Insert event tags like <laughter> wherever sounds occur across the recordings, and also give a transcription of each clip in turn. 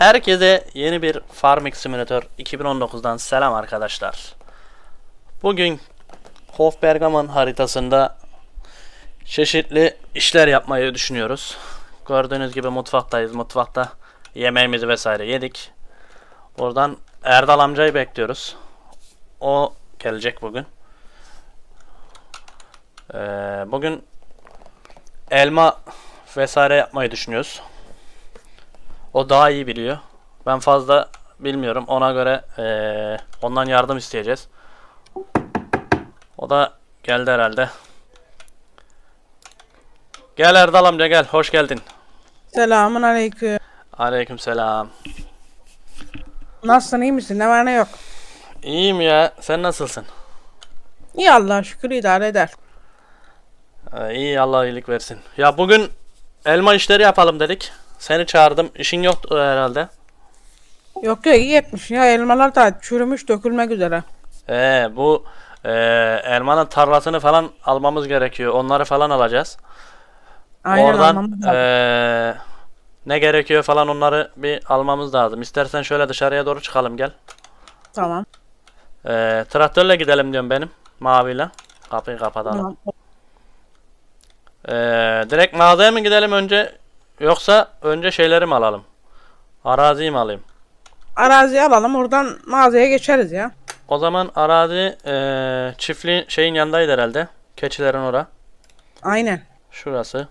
Herkese yeni bir Farming Simulator 2019'dan selam arkadaşlar. Bugün Hofbergamon haritasında çeşitli işler yapmayı düşünüyoruz. Gördüğünüz gibi mutfaktayız. Mutfakta yemeğimizi vesaire yedik. Oradan Erdal amcayı bekliyoruz. O gelecek bugün. Ee, bugün elma vesaire yapmayı düşünüyoruz. O daha iyi biliyor. Ben fazla bilmiyorum. Ona göre eee, ondan yardım isteyeceğiz. O da geldi herhalde. Gel Erdal amca gel. Hoş geldin. Selamun aleyküm. Aleykümselam. Nasılsın iyi misin? Ne var ne yok. İyiyim ya. Sen nasılsın? İyi Allah'a şükür idare eder. Ee, iyi Allah iyilik versin. Ya bugün elma işleri yapalım dedik. Seni çağırdım. İşin yoktu herhalde. Yok yok iyi etmiş ya elmalar da çürümüş dökülmek üzere. Ee, bu eee, elmanın tarlasını falan almamız gerekiyor. Onları falan alacağız. Aynen Oradan eee, ne gerekiyor falan onları bir almamız lazım. İstersen şöyle dışarıya doğru çıkalım gel. Tamam. Eee, traktörle gidelim diyorum benim. Maviyle. Kapıyı kapatalım. Tamam. Eee, direkt mağazaya mı gidelim önce yoksa önce şeyleri mi alalım? Araziyi mi alayım? Araziyi alalım oradan mağazaya geçeriz ya. O zaman arazi eee çiftliğin şeyin yanındaydı herhalde. Keçilerin ora. Aynen. Şurası.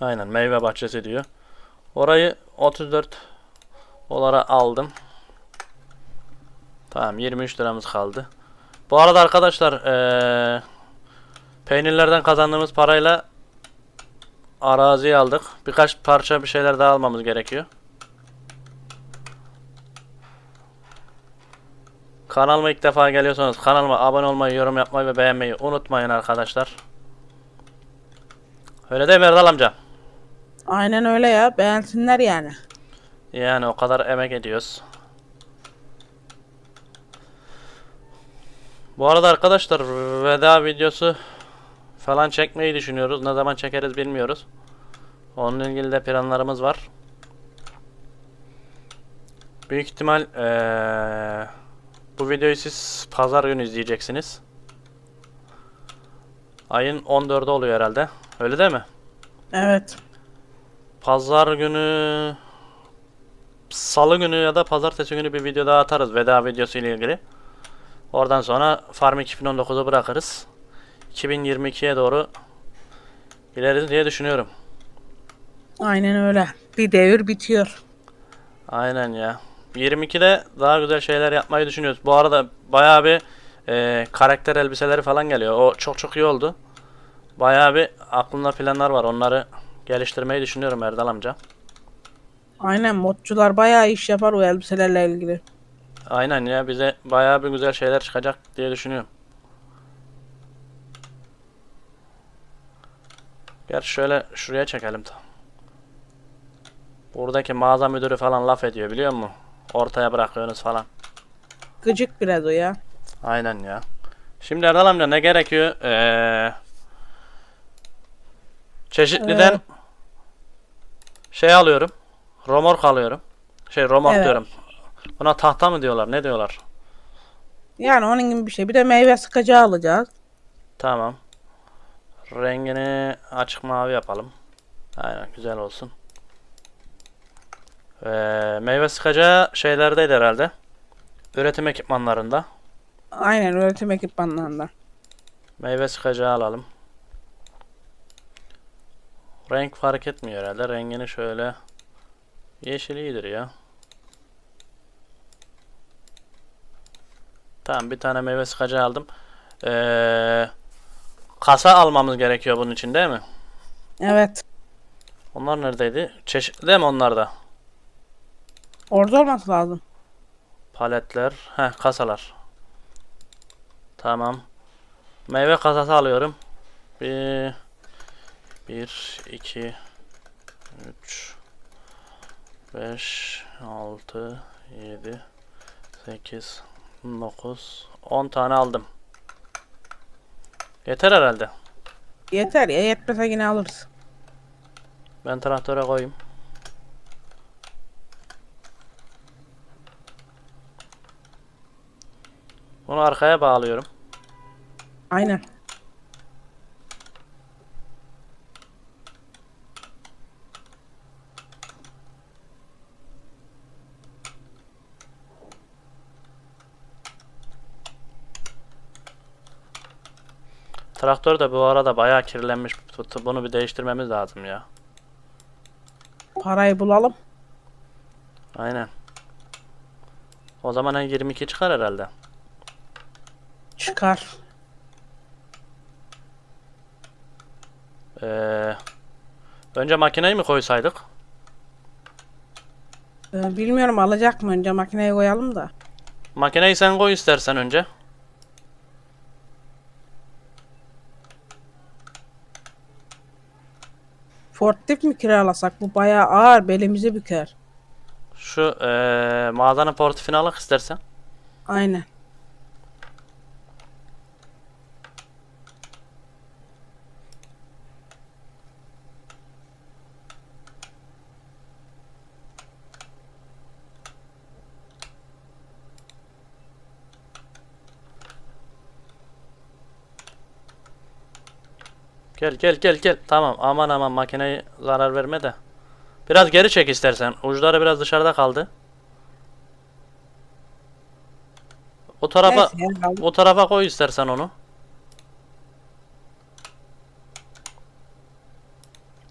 Aynen meyve bahçesi diyor. Orayı 34 olarak aldım. Tamam 23 liramız kaldı. Bu arada arkadaşlar eee, peynirlerden kazandığımız parayla araziyi aldık. Birkaç parça bir şeyler daha almamız gerekiyor. Kanalıma ilk defa geliyorsanız kanalıma abone olmayı, yorum yapmayı ve beğenmeyi unutmayın arkadaşlar. Öyle değil mi Erdal amca? Aynen öyle ya beğensinler yani. Yani o kadar emek ediyoruz. Bu arada arkadaşlar veda videosu falan çekmeyi düşünüyoruz. Ne zaman çekeriz bilmiyoruz. Onunla ilgili de planlarımız var. Büyük ihtimal eee, bu videoyu siz pazar günü izleyeceksiniz. Ayın 14'ü oluyor herhalde. Öyle değil mi? Evet. Pazar günü Salı günü ya da pazartesi günü bir video daha atarız veda videosu ile ilgili. Oradan sonra Farm 2019'u bırakırız. 2022'ye doğru gideriz diye düşünüyorum. Aynen öyle. Bir devir bitiyor. Aynen ya. 22'de daha güzel şeyler yapmayı düşünüyoruz. Bu arada bayağı bir e, karakter elbiseleri falan geliyor. O çok çok iyi oldu. Bayağı bir aklımda planlar var. Onları geliştirmeyi düşünüyorum Erdal amca. Aynen modcular bayağı iş yapar o elbiselerle ilgili. Aynen ya bize bayağı bir güzel şeyler çıkacak diye düşünüyorum. Gerçi şöyle şuraya çekelim. Buradaki mağaza müdürü falan laf ediyor biliyor musun? Ortaya bırakıyorsunuz falan. Gıcık biraz o ya. Aynen ya. Şimdi Erdal amca ne gerekiyor? Ee, çeşitliden Ee. şey alıyorum. Romork alıyorum. Şey romork Evet. diyorum. Buna tahta mı diyorlar? Ne diyorlar? Yani onun gibi bir şey. Bir de meyve sıkacağı alacağız. Tamam. Rengini açık mavi yapalım. Aynen güzel olsun. Ee, meyve sıkacağı şeylerdeydi herhalde. Üretim ekipmanlarında. Aynen üretim ekipmanlarında. Meyve sıkacağı alalım. Renk fark etmiyor herhalde. Rengini şöyle yeşil iyidir ya. Tamam bir tane meyve sıkacağı aldım. Ee, kasa almamız gerekiyor bunun için değil mi? Evet. Onlar neredeydi? Çeşitli değil mi onlar da? Orada olması lazım. Paletler. Heh kasalar. Tamam. Meyve kasası alıyorum. Bir, bir, iki, üç, beş, altı, yedi, sekiz, dokuz, on tane aldım. Yeter herhalde. Yeter ya yetmese yine alırız. Ben traktöre koyayım. Bunu arkaya bağlıyorum. Aynen. Traktör de bu arada bayağı kirlenmiş. Bunu bir değiştirmemiz lazım ya. Parayı bulalım. Aynen. O zaman en 22 çıkar herhalde. Çıkar. Ee, önce makineyi mi koysaydık? Ee, bilmiyorum alacak mı önce makineye koyalım da. Makineyi sen koy istersen önce. Forklift mi kiralasak? Bu bayağı ağır belimizi büker. Şu ee, mağazanın portifini alak istersen. Aynen. Gel gel gel gel. Tamam aman aman makineyi zarar verme de. Biraz geri çek istersen. Uçları biraz dışarıda kaldı. O tarafa Neyse o tarafa koy istersen onu.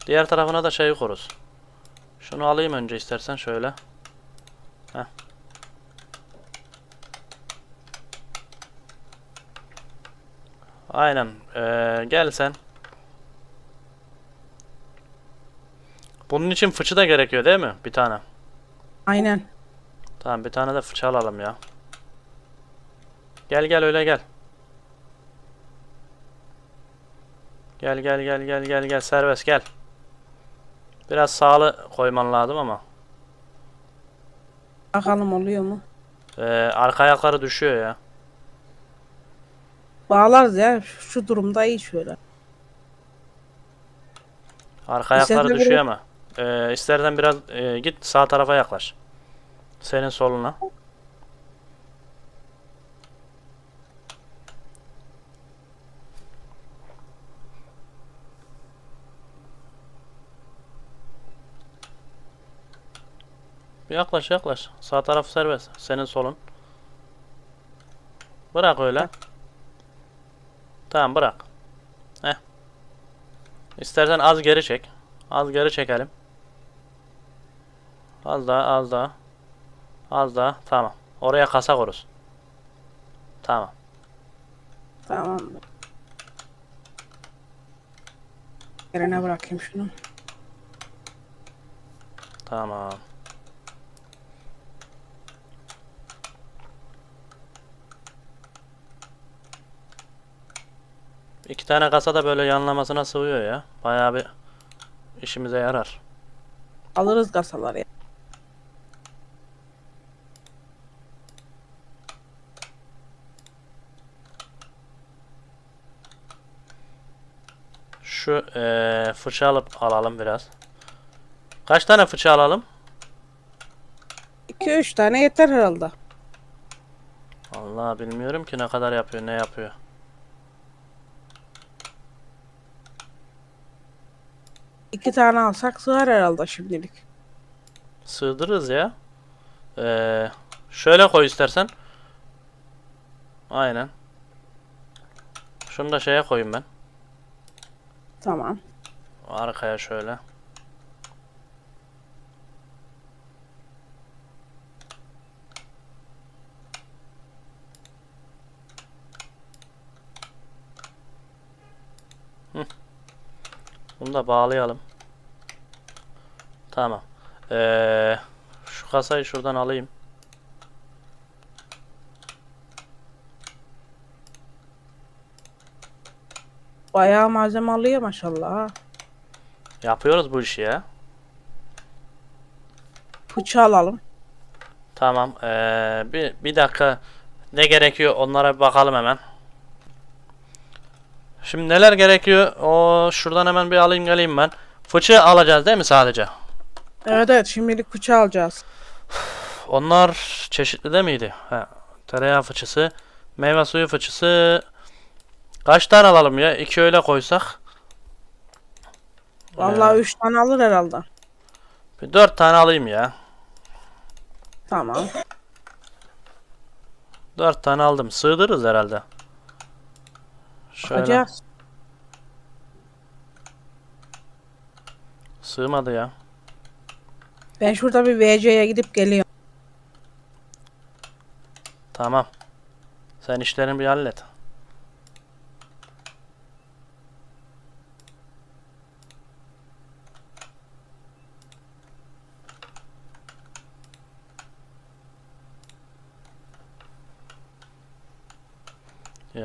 Diğer tarafına da şeyi koruz. Şunu alayım önce istersen şöyle. Heh. Aynen. Ee, gel sen. Bunun için fıçı da gerekiyor değil mi? Bir tane. Aynen. Tamam bir tane de fıçı alalım ya. Gel gel öyle gel. Gel gel gel gel gel gel serbest gel. Biraz sağlı koyman lazım ama. Bakalım oluyor mu? Ee, arka ayakları düşüyor ya. Bağlarız ya. Şu, durumda iyi şöyle. Arka ayakları düşüyor ama. Ee, istersen biraz e, git sağ tarafa yaklaş. Senin soluna. Yaklaş yaklaş. Sağ taraf serbest. Senin solun. Bırak öyle. Tamam bırak. Heh. İstersen az geri çek. Az geri çekelim. Az daha az daha. Az daha. Tamam. Oraya kasa koruz. Tamam. Tamam. Yerine bırakayım şunu. Tamam. İki tane kasa da böyle yanlamasına sığıyor ya. Bayağı bir işimize yarar. Alırız kasaları ya. Şu eee fırça alıp alalım biraz. Kaç tane fırça alalım? 2-3 tane yeter herhalde. Allah bilmiyorum ki ne kadar yapıyor, ne yapıyor. İki tane alsak sığar herhalde şimdilik. Sığdırırız ya. Ee, şöyle koy istersen. Aynen. Şunu da şeye koyayım ben. Tamam. Arkaya şöyle. Hı. Bunu da bağlayalım. Tamam. Ee, şu kasayı şuradan alayım. Bayağı malzeme alıyor maşallah. Yapıyoruz bu işi ya. Fıçı alalım. Tamam. Ee, bir, bir dakika. Ne gerekiyor onlara bir bakalım hemen. Şimdi neler gerekiyor? O şuradan hemen bir alayım geleyim ben. Fıçı alacağız değil mi sadece? Evet evet şimdilik fıçı alacağız. Onlar çeşitli de miydi? Ha, tereyağı fıçısı, Meyve suyu fıçısı kaç tane alalım ya? İki öyle koysak. Vallahi 3 tane alır herhalde. Bir dört tane alayım ya. Tamam. Dört tane aldım. Sığdırırız herhalde. Şöyle. Bakacağız. Sığmadı ya. Ben şurada bir VC'ye gidip geliyorum. Tamam. Sen işlerini bir hallet.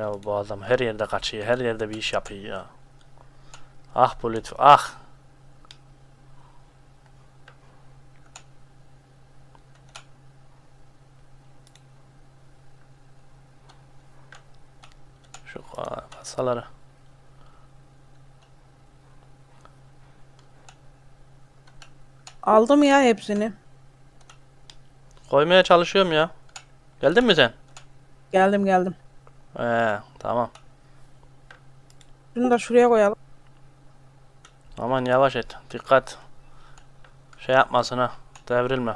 Ya bu adam her yerde kaçıyor, her yerde bir iş yapıyor ya. Ah bu lütfu, ah. Şu ka- kasaları. Aldım ya hepsini. Koymaya çalışıyorum ya. Geldin mi sen? Geldim geldim. Ee, tamam. Şunu da şuraya koyalım. Aman yavaş et. Dikkat. Şey yapmasın ha. Devrilme.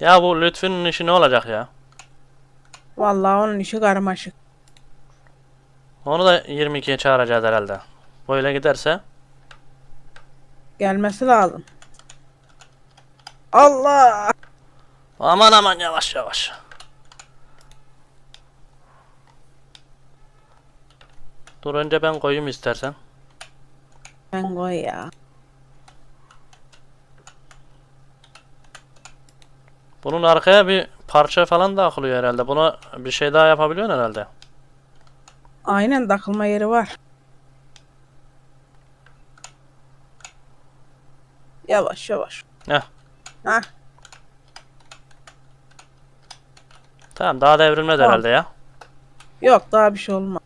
Ya bu Lütfü'nün işi ne olacak ya? Vallahi onun işi karmaşık. Onu da 22'ye çağıracağız herhalde. Böyle giderse. Gelmesi lazım. Allah! Aman aman yavaş yavaş. Dur önce ben koyayım istersen. Ben koy ya. Bunun arkaya bir parça falan da akılıyor herhalde. Buna bir şey daha yapabiliyorsun herhalde. Aynen takılma yeri var. Yavaş yavaş. Heh. Tamam daha devrilmedi Tamam. herhalde ya. Yok daha bir şey olmaz.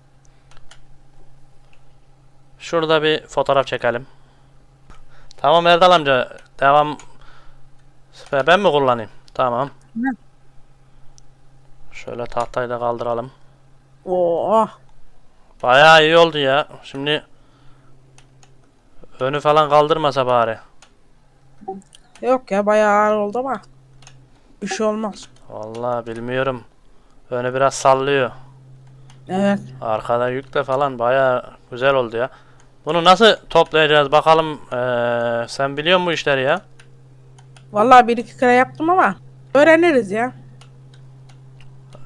Şurada bir fotoğraf çekelim. Tamam Erdal amca. Devam. Ben mi kullanayım? Tamam. Ne? Şöyle tahtayı da kaldıralım. Oo. Bayağı iyi oldu ya. Şimdi önü falan kaldırmasa bari. Yok ya bayağı ağır oldu ama. Bir şey olmaz. Vallahi bilmiyorum. Önü biraz sallıyor. Evet. Arkada yükle falan bayağı güzel oldu ya. Bunu nasıl toplayacağız bakalım. Ee, sen biliyor musun bu işleri ya? Vallahi bir iki kere yaptım ama öğreniriz ya.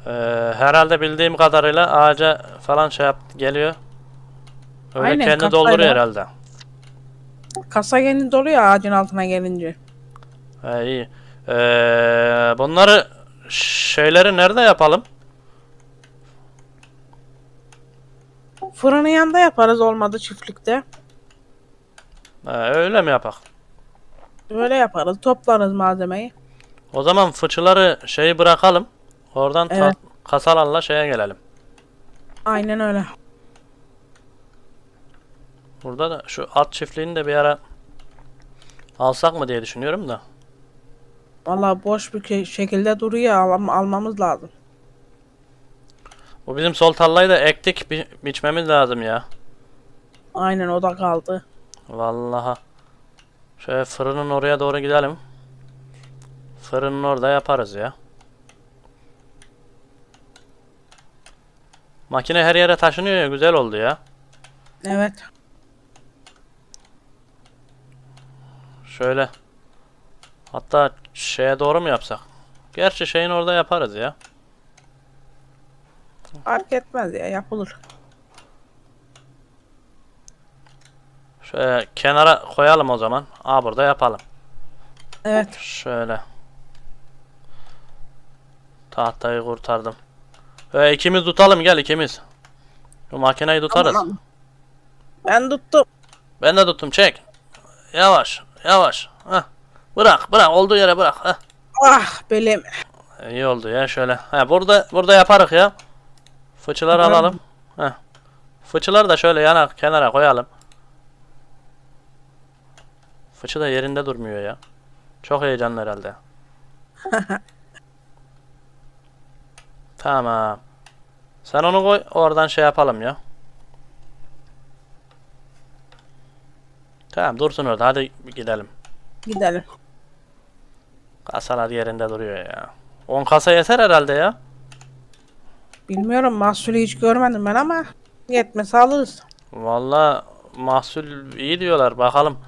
Ee, herhalde bildiğim kadarıyla ağaca falan şey yap geliyor. Öyle Aynen, kendi dolduruyor herhalde. Kasa kendi doluyor ağacın altına gelince. He, iyi. Ee, bunları şeyleri nerede yapalım? Fırının yanında yaparız olmadı çiftlikte. Ee, öyle mi yapak? Böyle yaparız. Toplarız malzemeyi. O zaman fıçıları şeyi bırakalım. Oradan Evet. kasalarla şeye gelelim. Aynen öyle. Burada da şu at çiftliğini de bir ara alsak mı diye düşünüyorum da. Vallahi boş bir şekilde duruyor. Al- almamız lazım. Bu bizim sol tarlayı da ektik bi- biçmemiz lazım ya. Aynen o da kaldı. Vallahi. Şöyle fırının oraya doğru gidelim. Fırının orada yaparız ya. Makine her yere taşınıyor ya güzel oldu ya. Evet. Şöyle. Hatta şeye doğru mu yapsak? Gerçi şeyin orada yaparız ya. Fark etmez ya yapılır. Şöyle kenara koyalım o zaman. Aa burada yapalım. Evet. Şöyle. Tahtayı kurtardım. Ee, ikimiz tutalım gel ikimiz. Şu makineyi tutarız. Tamam. Ben tuttum. Ben de tuttum çek. Yavaş yavaş. Heh. Bırak bırak olduğu yere bırak. Heh. Ah belim. İyi oldu ya şöyle. Ha burada burada yaparız ya. Fıçıları Tamam. alalım. Heh. Fıçıları da şöyle yana kenara koyalım. Fıçı da yerinde durmuyor ya. Çok heyecanlı herhalde. <laughs> Tamam. Sen onu koy oradan şey yapalım ya. Tamam dursun orada hadi gidelim. Gidelim. Kasalar yerinde duruyor ya. 10 kasa yeter herhalde ya. Bilmiyorum mahsulü hiç görmedim ben ama yetmese alırız. Valla mahsul iyi diyorlar bakalım.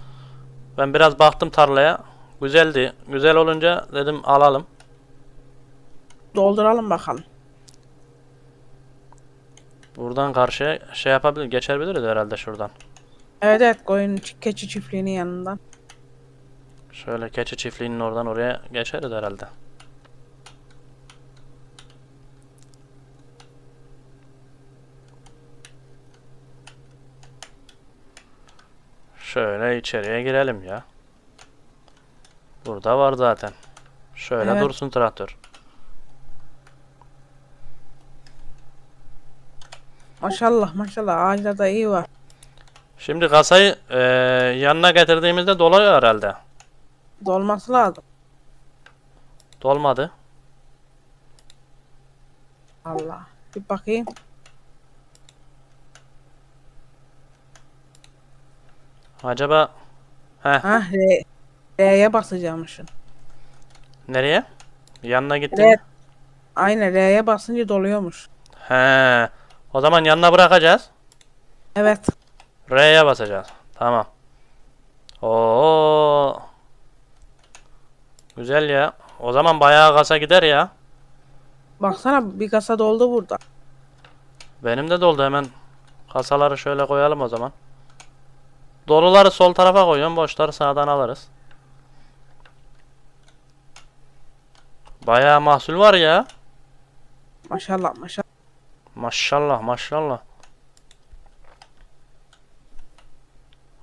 Ben biraz baktım tarlaya. Güzeldi. Güzel olunca dedim alalım. Dolduralım bakalım. Buradan karşıya şey yapabilir, geçebiliriz herhalde şuradan. Evet evet koyun çi- keçi çiftliğinin yanından. Şöyle keçi çiftliğinin oradan oraya geçeriz herhalde. Şöyle içeriye girelim ya. Burada var zaten. Şöyle Evet. dursun traktör. Maşallah maşallah ağaçta da iyi var. Şimdi kasayı eee, yanına getirdiğimizde doluyor herhalde. Dolması lazım. Dolmadı. Allah. Bir bakayım. Acaba Heh, Ha R. R'ye basacağımışsın. nereye? Yanına gitti R. mi? Aynen R'ye basınca doluyormuş. He. O zaman yanına bırakacağız. Evet. R'ye basacağız. Tamam. Oo. Güzel ya. O zaman bayağı kasa gider ya. Baksana bir kasa doldu burada. Benim de doldu hemen. Kasaları şöyle koyalım o zaman. Doluları sol tarafa koyuyorum. Boşları sağdan alırız. Bayağı mahsul var ya. Maşallah maşallah. Maşallah maşallah.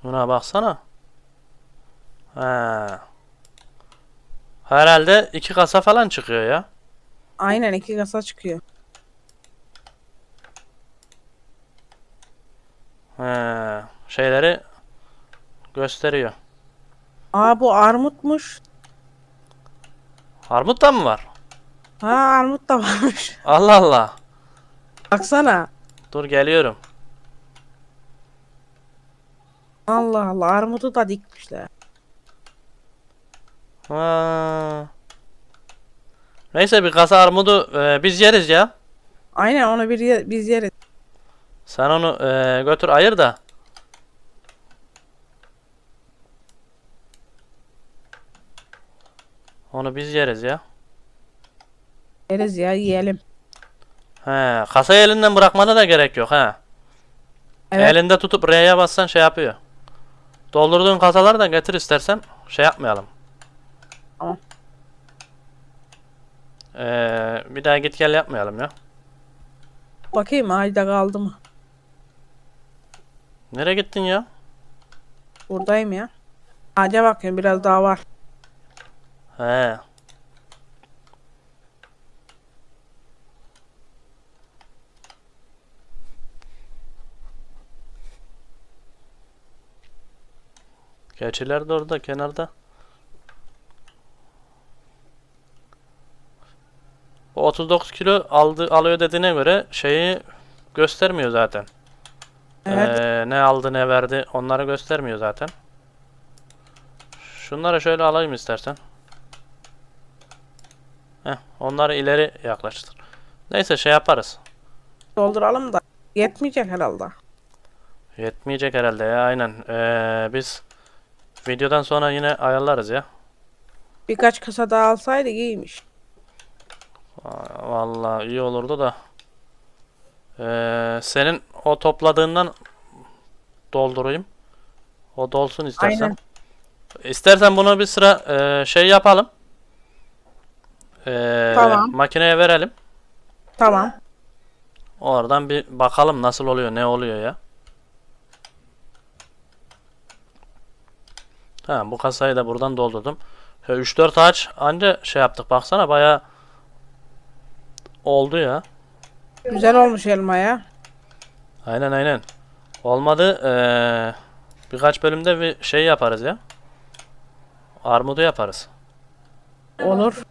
Buna baksana. He. Herhalde iki kasa falan çıkıyor ya. Aynen iki kasa çıkıyor. He. Şeyleri gösteriyor. Aa bu armutmuş. Armut da mı var? Ha armut da varmış. <laughs> Allah Allah. Baksana. Dur geliyorum. Allah Allah armudu da dikmişler. Ha. Neyse bir kasa armudu e, biz yeriz ya. Aynen onu bir ye- biz yeriz. Sen onu e, götür ayır da. Onu biz yeriz ya. Yeriz ya yiyelim. He, kasayı elinden bırakmana da gerek yok ha. Evet. Elinde tutup R'ye bassan şey yapıyor. Doldurduğun kasaları da getir istersen şey yapmayalım. Tamam. Ee, bir daha git gel yapmayalım ya. Bakayım ağaçta kaldı mı? Nereye gittin ya? Buradayım ya. Ağaca bakıyorum biraz daha var. He. Keçiler de orada kenarda. O 39 kilo aldı alıyor dediğine göre şeyi göstermiyor zaten. Evet. Ee, ne aldı ne verdi onları göstermiyor zaten. Şunları şöyle alayım istersen. Heh, onları ileri yaklaştır. Neyse şey yaparız. Dolduralım da. Yetmeyecek herhalde. Yetmeyecek herhalde ya aynen. Ee, biz videodan sonra yine ayarlarız ya. Birkaç kasa daha alsaydık iyiymiş. Vallahi iyi olurdu da. Ee, senin o topladığından doldurayım. O dolsun istersen. Aynen. İstersen bunu bir sıra e, şey yapalım. Ee, Tamam. Makineye verelim. Tamam. Oradan bir bakalım nasıl oluyor, ne oluyor ya. Tamam bu kasayı da buradan doldurdum. 3-4 ağaç anca şey yaptık baksana baya oldu ya. Güzel olmuş elma ya. Aynen aynen. Olmadı eee, birkaç bölümde bir şey yaparız ya. Armudu yaparız. Olur.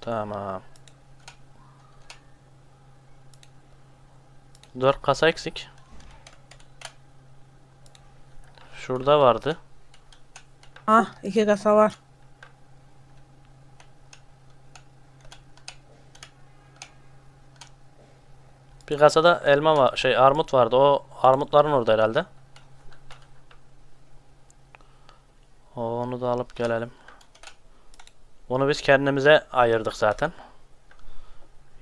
Tamam. 4 kasa eksik. Şurada vardı. Ah iki kasa var. Bir kasada elma var, şey armut vardı. O armutların orada herhalde. Onu da alıp gelelim. Bunu biz kendimize ayırdık zaten.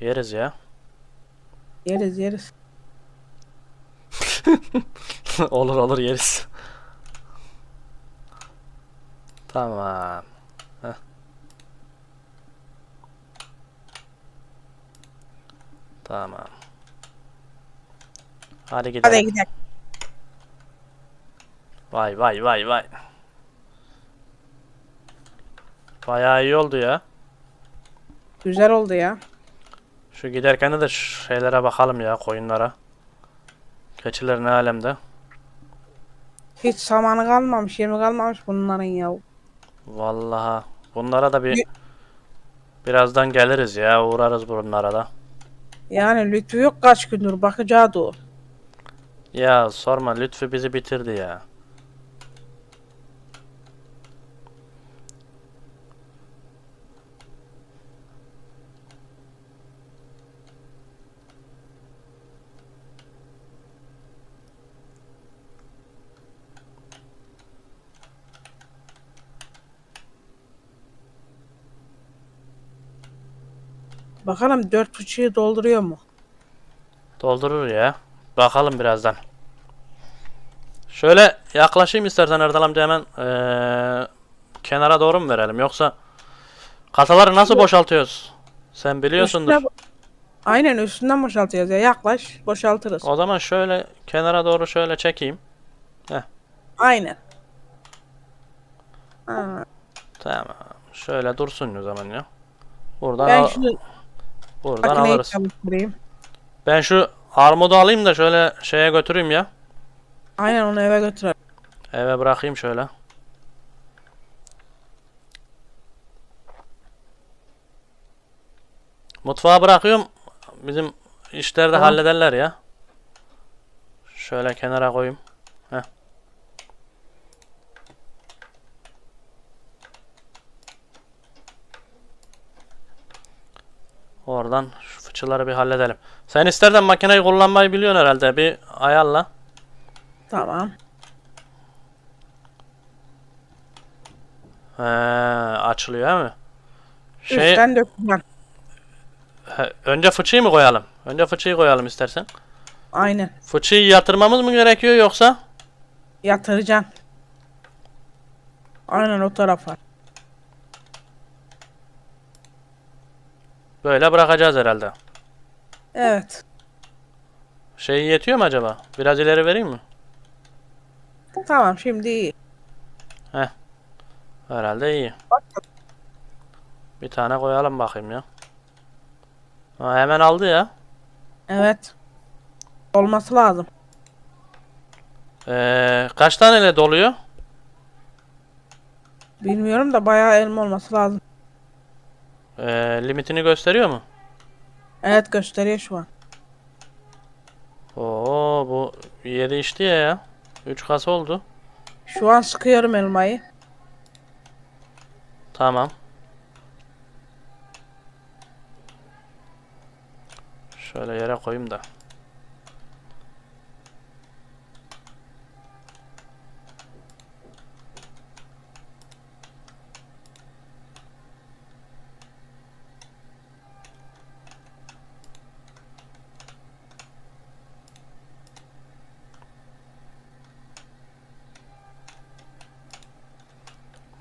Yeriz ya. Yeriz yeriz. <laughs> olur olur yeriz. Tamam. Heh. Tamam. Hadi gidelim. Hadi gidelim. Vay vay vay vay. Bayağı iyi oldu ya. Güzel oldu ya. Şu giderken de şu şeylere bakalım ya koyunlara. Keçiler ne alemde. Hiç samanı kalmamış, yemi kalmamış bunların ya. Vallahi bunlara da bir birazdan geliriz ya uğrarız bunlara da. Yani Lütfü yok kaç gündür bakacağı da o. Ya sorma Lütfü bizi bitirdi ya. Bakalım dört buçuğu dolduruyor mu? Doldurur ya. Bakalım birazdan. Şöyle yaklaşayım istersen Erdal amca hemen eee, kenara doğru mu verelim yoksa kasaları nasıl boşaltıyoruz? Sen biliyorsundur. Üstüne- Aynen üstünden boşaltacağız ya. Yaklaş boşaltırız. O zaman şöyle kenara doğru şöyle çekeyim. Aynen. Ha, Tamam. Şöyle dursun o zaman ya. Buradan ben al- şunu buradan alırız. Ben şu armudu alayım da şöyle şeye götüreyim ya. Aynen onu eve götürelim. Eve bırakayım şöyle. Mutfağa bırakıyorum. Bizim işleri de Tamam. hallederler ya. Şöyle kenara koyayım. Heh. Oradan şu fıçıları bir halledelim. Sen istersen makineyi kullanmayı biliyorsun herhalde. Bir ayarla. Tamam. He, açılıyor değil mi? Şey, Üstten he, önce fıçıyı mı koyalım? Önce fıçıyı koyalım istersen. Aynen. Fıçıyı yatırmamız mı gerekiyor yoksa? Yatıracağım. Aynen o tarafa. Böyle bırakacağız herhalde. Evet. Şey yetiyor mu acaba? Biraz ileri vereyim mi? Tamam şimdi iyi. Herhalde iyi. Bir tane koyalım bakayım ya. Ha, hemen aldı ya. Evet. Olması lazım. Ee, kaç taneyle doluyor? Bilmiyorum da bayağı elma olması lazım. Ee, limitini gösteriyor mu? Evet gösteriyor şu an. Oo bu 7 içti ya ya. 3 kasa oldu. Şu an sıkıyorum elmayı. Tamam. Şöyle yere koyayım da.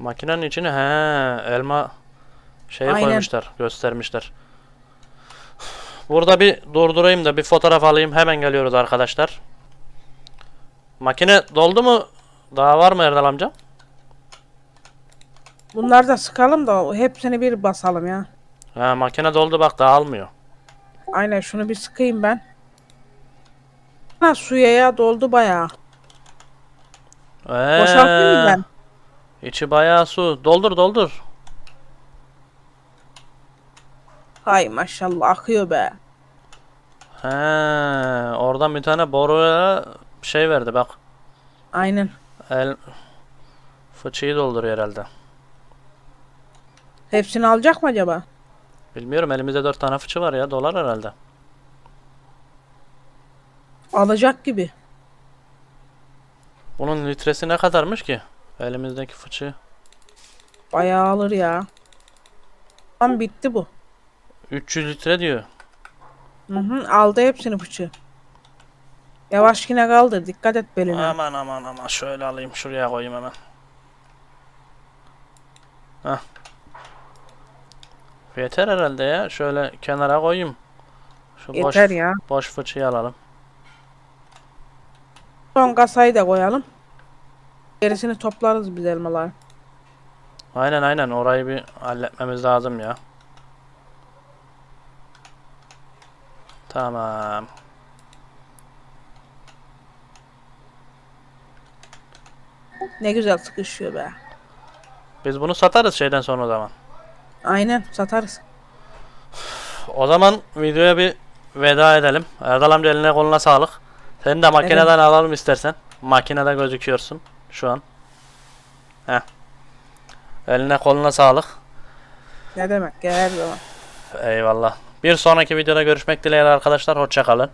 Makinenin içine he elma Aynen. koymuşlar, göstermişler. Burada bir durdurayım da bir fotoğraf alayım. Hemen geliyoruz arkadaşlar. Makine doldu mu? Daha var mı Erdal amca? Bunları da sıkalım da hepsini bir basalım ya. Ha, makine doldu bak daha almıyor. Aynen şunu bir sıkayım ben. Ha suya ya doldu bayağı. Boşaltayım mı ben? İçi bayağı su. Doldur doldur. Hay maşallah akıyor be. He, oradan bir tane boruya şey verdi bak. Aynen. El fıçıyı dolduruyor herhalde. Hepsini alacak mı acaba? Bilmiyorum elimizde dört tane fıçı var ya dolar herhalde. Alacak gibi. Bunun litresi ne kadarmış ki? Elimizdeki fıçı. Bayağı alır ya. Tam bitti bu. 300 litre diyor. Hı hı, aldı hepsini fıçı. Yavaş yine kaldır. Dikkat et beline. Aman aman aman şöyle alayım şuraya koyayım hemen. Hah. Yeter herhalde ya. Şöyle kenara koyayım. Şu boş, Yeter ya. boş fıçıyı alalım. Son kasayı da koyalım. Gerisini toplarız biz elmalar. Aynen aynen orayı bir halletmemiz lazım ya. Tamam. Ne güzel sıkışıyor be. Biz bunu satarız şeyden sonra o zaman. Aynen satarız. O zaman videoya bir veda edelim. Erdal amca eline koluna sağlık. Seni de makineden alalım istersen. Makinede gözüküyorsun şu an. Heh. Eline koluna sağlık. Ne demek her zaman. Eyvallah. Bir sonraki videoda görüşmek dileğiyle arkadaşlar. Hoşça kalın.